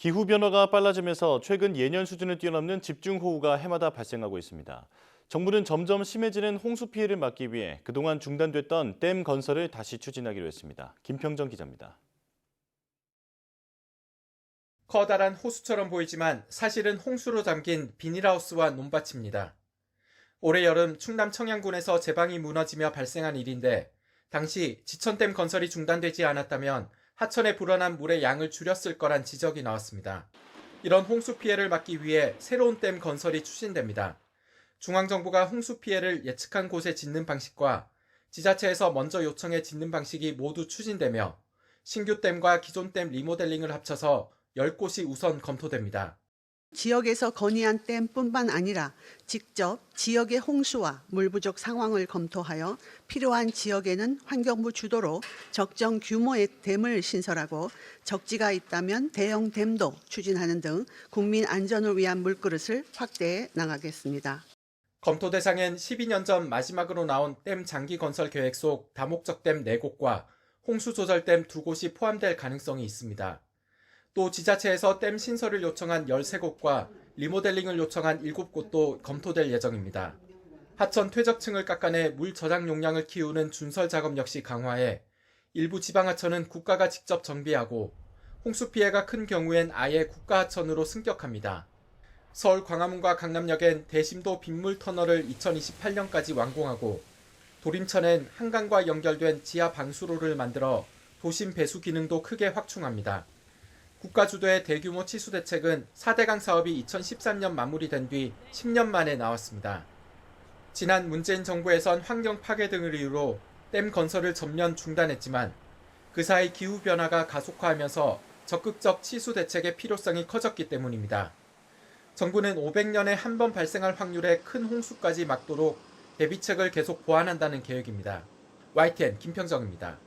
기후 변화가 빨라지면서 최근 예년 수준을 뛰어넘는 집중호우가 해마다 발생하고 있습니다. 정부는 점점 심해지는 홍수 피해를 막기 위해 그동안 중단됐던 댐 건설을 다시 추진하기로 했습니다. 김평정 기자입니다. 커다란 호수처럼 보이지만 사실은 홍수로 잠긴 비닐하우스와 논밭입니다. 올해 여름 충남 청양군에서 제방이 무너지며 발생한 일인데 당시 지천댐 건설이 중단되지 않았다면 하천에 불어난 물의 양을 줄였을 거란 지적이 나왔습니다. 이런 홍수 피해를 막기 위해 새로운 댐 건설이 추진됩니다. 중앙정부가 홍수 피해를 예측한 곳에 짓는 방식과 지자체에서 먼저 요청해 짓는 방식이 모두 추진되며 신규 댐과 기존 댐 리모델링을 합쳐서 10곳이 우선 검토됩니다. 지역에서 건의한 댐뿐만 아니라 직접 지역의 홍수와 물 부족 상황을 검토하여 필요한 지역에는 환경부 주도로 적정 규모의 댐을 신설하고 적지가 있다면 대형 댐도 추진하는 등 국민 안전을 위한 물그릇을 확대해 나가겠습니다. 검토 대상엔 12년 전 마지막으로 나온 댐 장기 건설 계획 속 다목적 댐 4곳과 홍수 조절 댐 2곳이 포함될 가능성이 있습니다. 또 지자체에서 댐 신설을 요청한 13곳과 리모델링을 요청한 7곳도 검토될 예정입니다. 하천 퇴적층을 깎아내 물 저장 용량을 키우는 준설 작업 역시 강화해 일부 지방 하천은 국가가 직접 정비하고 홍수 피해가 큰 경우엔 아예 국가 하천으로 승격합니다. 서울 광화문과 강남역엔 대심도 빗물 터널을 2028년까지 완공하고 도림천엔 한강과 연결된 지하 방수로를 만들어 도심 배수 기능도 크게 확충합니다. 국가 주도의 대규모 치수 대책은 4대강 사업이 2013년 마무리된 뒤 10년 만에 나왔습니다. 지난 문재인 정부에선 환경 파괴 등을 이유로 댐 건설을 전면 중단했지만 그 사이 기후 변화가 가속화하면서 적극적 치수 대책의 필요성이 커졌기 때문입니다. 정부는 500년에 한 번 발생할 확률의 큰 홍수까지 막도록 대비책을 계속 보완한다는 계획입니다. YTN 김평정입니다.